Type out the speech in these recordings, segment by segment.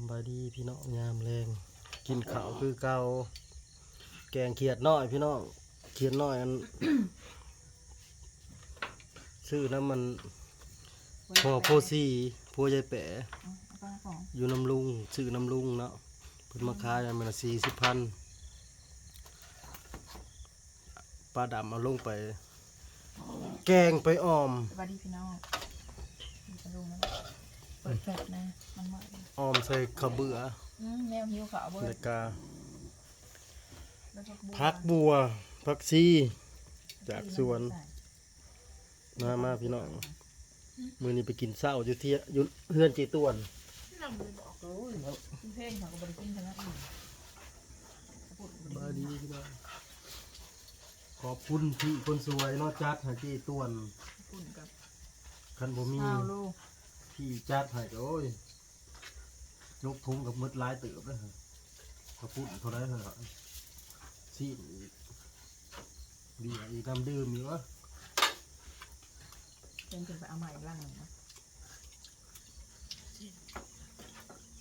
ำบายดีพี่น้องยามแรง กินข้าวคือเกาแกงเขียดน้อยพี่น้องเขียดน้อยอัน ซื้อน้ำมันพอโพสีพัวยายแปะอยู่น้ำลุงซื้อน้ำลุงเนาะเพิ่นมาขายอันมันสี่สิบพันปลาดำเอาลงไป แกงไปออมสวัสดีพี่น้อง มีกระดูกนะเปิดแฟลชนะ มันหมดออมใส่ข้าวเบื่ออืมแนวหิวขาวเบิแล้ดวก็แล้วก็บัวพักบัวพักซีจากสวนมามาพี่น้องมือนี้ไปกินเศร้าอยู่ที่อยู่เฮือนจีตวนน้ำเลยบอกโอ้ยกินเพลงเขาก็บริกินทั้งนั้นพูดบายดีพี่น้องขอบคุณพี่คนสวยเนอจัดให้จีตวนปุ่นกับคันบ่มี ข้าวลูก พี่จัดให้ก็โอ้ยยกทุงกับมืดหลายเติบเลยฮะขอบคุณเท่าไรเหรอซีนอีกดีกว่าอีกน้ำดื่มอยู่วะเป็นถึงไปเอาใหม่อีกร่างหนึ่งนะ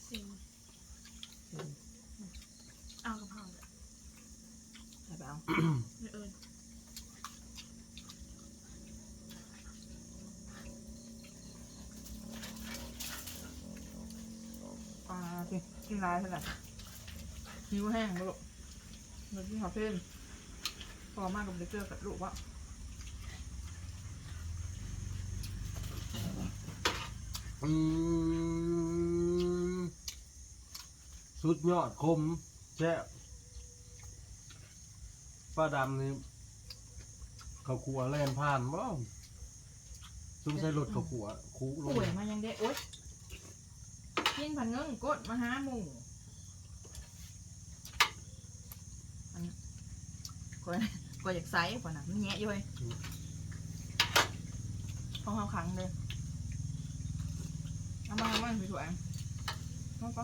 สิงอืมเอากระเพราเลยใส่ไปเอาไม่เอิญ ปลาสิ กินลายเท่าไหร่หิวแห้งลูกเมื่อกี้ขอเพิ่มพอมากกับเด็กเกอร์กับลูกว่าอืมสุดยอดคมแซ่บป้าดำนี่เขาขัวแล่นผ่านว้าวซุ่มใส่รถเขาขัวคูลงป่วยมายังเด็กโอ๊ย กินผันเงิงกดมาหาหมูอันก็ก็อยากใส่กว่าน่ะมันแงะอยู่เลยพอเขาขังเลยเอามาเอามาสวยๆเอาก็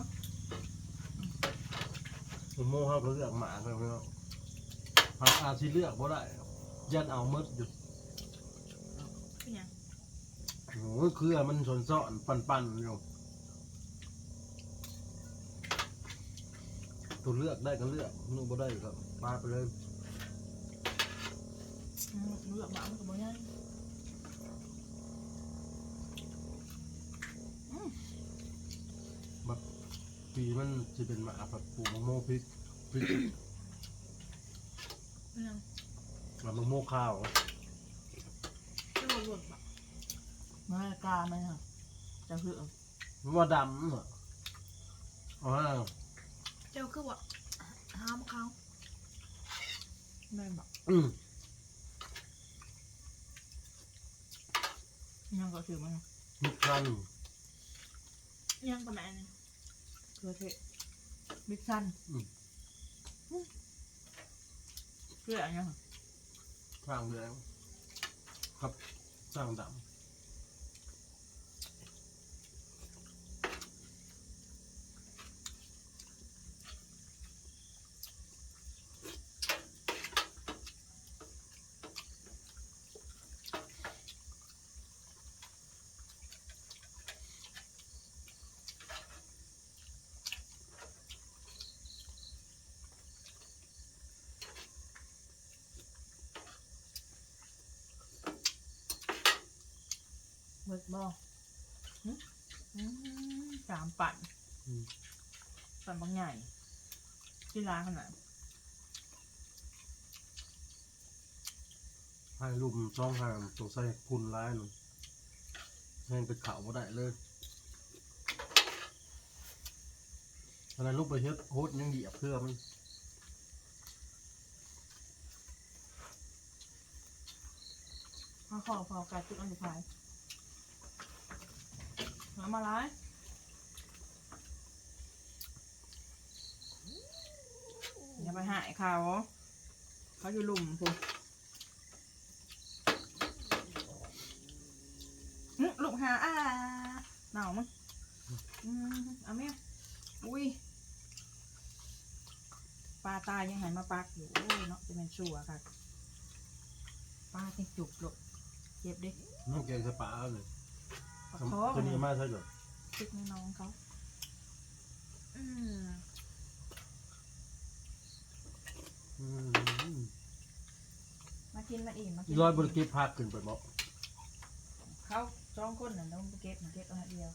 ผมโม่เขาก็เลือกหมาเลยพี่น้องหาอาชีเลือกบ่ได้ยันเอาหมดอยู่เป็นยังโอ้ยเครือมันสนซ่อนปันปันๆอยู่ ตัวเลือกได้ก็เลือกนึกบ่ได้ก็ปาไปเลยอืมเลือกมามันก็บ่ยังปีมันจะเป็นหมาแบบปลูกมะม่วงพริกพริกเป็นยังกับมะม่วงข้าวไม่รู้หล่นปะมากล้าไหมคะจะเหือมันว่าดำเหรออ๋อ เจ้าคือว่าห้ามเขาได้บอกอืมยังก็ถือมันมีคันยังกับแม่นี่เพื่อเทะบิ๊กซันเพื่ออะไรยังข้างเหลืองครับสร้างดเบิดบอหึอืมสามปั่นำอืม ปั่นบางใหญ่ที่ร้านขนาดให้ลุมช่องทางตรงใส่พุนร้ายหนึ่งแห้งไปเขาบ่ได้เลยอะไรลูกไปเฮ็ดโฮดยังเหยียบเพื่อมันข้าวขอพอกาจุดอันสุดท้าย มามาไล่อย่าไปหายเขา เขาอยู่หลุมพูอื้อลูกหาอ่าหนาวมั้งอืมเอาไหมอุ้ยปลาตายยังหันมาปักอยู่โอ้ยเนาะจะเป็นชัวค่ะปลาติดจุกหลูกเจ็บดิน้องแกงสปาเลย ปลาคนนี้มาใช่หรอติดน้องเขามมากินมาอิ่มมากินร้อยบริกิพักขึ้นไปบอกเขาสองคนน่ะน้องบุเก็ตบุเก็ตเอันเดียว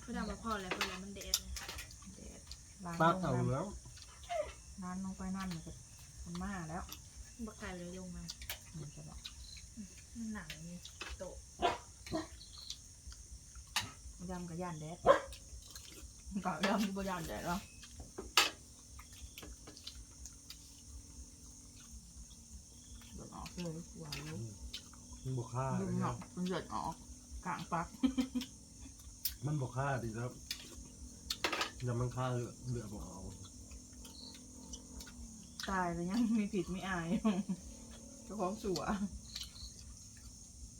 เพื่อนบอกพ่อแล้วเพื่อนมันเด็ดเด็ดร้านลงเอาแล้วำร้านลงไปนั่นมันก็มันมาแล้วบักไก่เลยลงมามันจะบอกมันหนังโต ยำกับย่านแดดกับยำกับย่านแดดแล้วเดือดออกเลยหวานเลยมันบกค่าดึงออกมันเดือดออกกลางปักมันบกค่าดีแล้วอย่ามันค่าเหลือเหลือบอกเอาตายแล้วยังมีผิดไม่อายเจ้าของสัว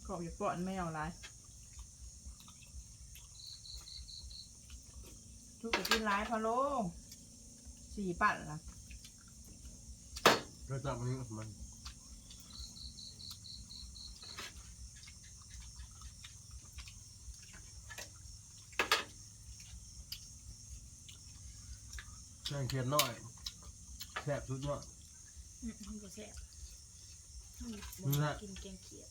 ขอบอย่าป้อนแมวไรทุกข์ กินร้ายพะโลสี่ปั่นละก็จับมันมันแกงเขียดน้อยแซ่บสุดยอด อืมมันก็แซ่บอืมนี่แหละกินแกงเขียด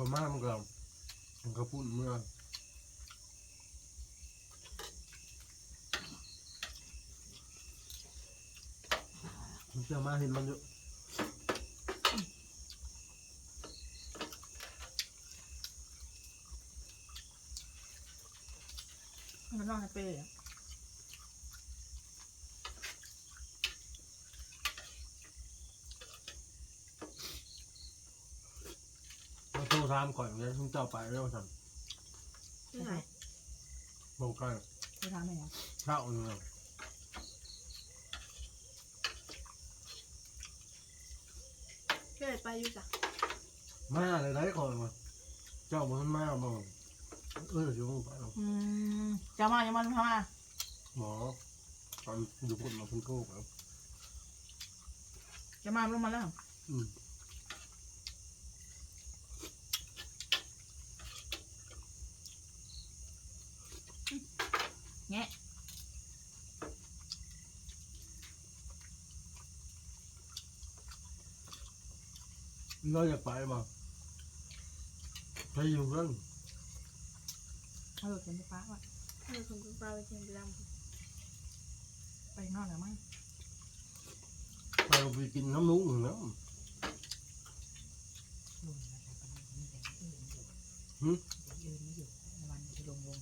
พอมามันก็มันก็พูดเมื่อมันจะมาเห็นมันอยู่มันนอนในเป้อะ มาโทร ถามก่อนเลยคุณเจ้าไปแล้วสั่นที่ไหนบอกกันไปทำไหนอะเช่าเงินเกิดไปอยู่จ้ะมาเลยได้ก่อนมาเจ้ามันมาบ่เออเดี๋ยวมึงไปเอาอืมจะมาจะมาทำไมหมอตอนอยู่คนมาคุณโทษครับจะมาลงมาแล้วอืม แงะเราอยากไปบ่ไปอยู่เรื่องเออเป็นไฟฟ้าว่ะ เออคุณคุณป้าไปเชียงด ไปนอนแล้วมั้ง ไปเอาไปกินน้ำนุ่งเนาะ หืม ยืนไม่อยู่วันจะลงลง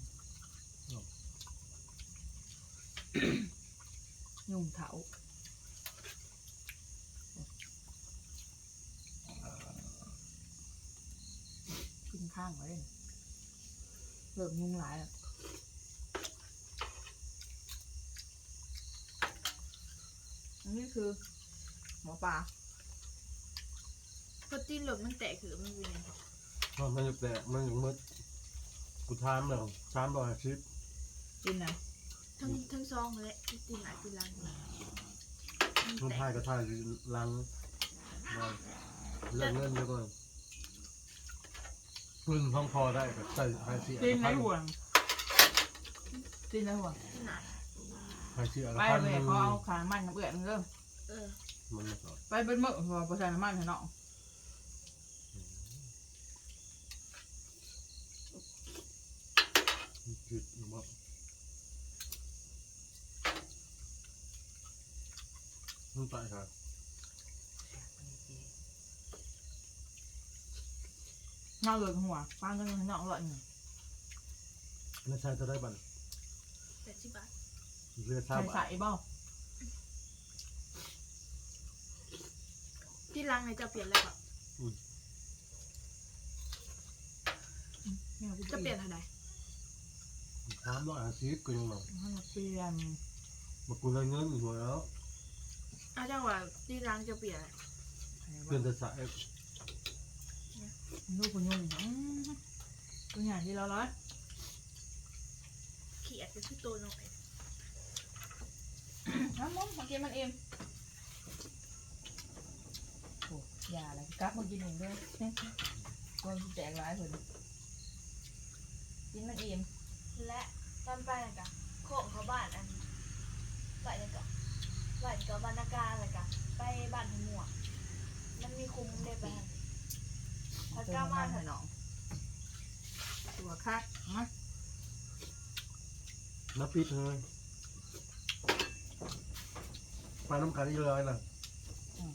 ยุ่งเถา กินข้างไว้เลยเริ่มยุ่งหลายแล้วอันนี้คือ หมอปลาำพอตีนหลบมันแตกคือมันเป็นยังไงเพราะมันอยากแตกมันอยากมืดกูทามแล้วทามร้อยชิปกินนะทั้งทั้งซองเลยตีนหนาตีนหลังมันมันแตทายกก็ทายลังได้เรื่องเงินเยอะก่อน เงินท้องพอได้ก็ใส่ไฮเสียกินในพันห่วงกินในห่วงตีนหนาไฮเสียละไปพันเลหยนึ่งเขาเอาขามันกับเบื่อนเริ่มเออมันไม่ต่อไปเป็นมื้อพอประชาน้ำมันให้น้องจุดหรือว่ามันไปครับ นอกเลยหัวป้าเงินให้น้องเลยไม่ใช่จะได้บันแปดสิบบาทเรือใส่ทาบใส่บ่ที่หลังไหนจะเปลี่ยนอะไรก่อนจะเปลี่ยนเท่าไหร่สามร้อยห้าสิบก็ยังหน่อยให้มาเปลี่ยนมากูได้เงินอยู่แล้วอ้าวจังหวะที่หลังจะเปลี่ยนอะไรเปลี่ยนแต่สาย ลูกคุณยุ่งอืมตัวใหญ่ที่เราร้อยเขียดก็คือตัวน้อยน้ำมันมากินมันเองโอ้ยาอะไรกลับมากินเองด้วยตัวแจกร้ายคนกินมันอิ่มและตอนไปน่ะกะโคงเขาบ้านอันบ้านยังกะบ้านกับบรรณาการเลยกะไปบ้านหัวมันมีคุ้มได้ไป หั่นพอเติก้ามวมามาให้เถอะน้องตัวคักมาน้ำปิดเลยไปน้ำกันอีกเลยนะอืม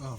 อ้าว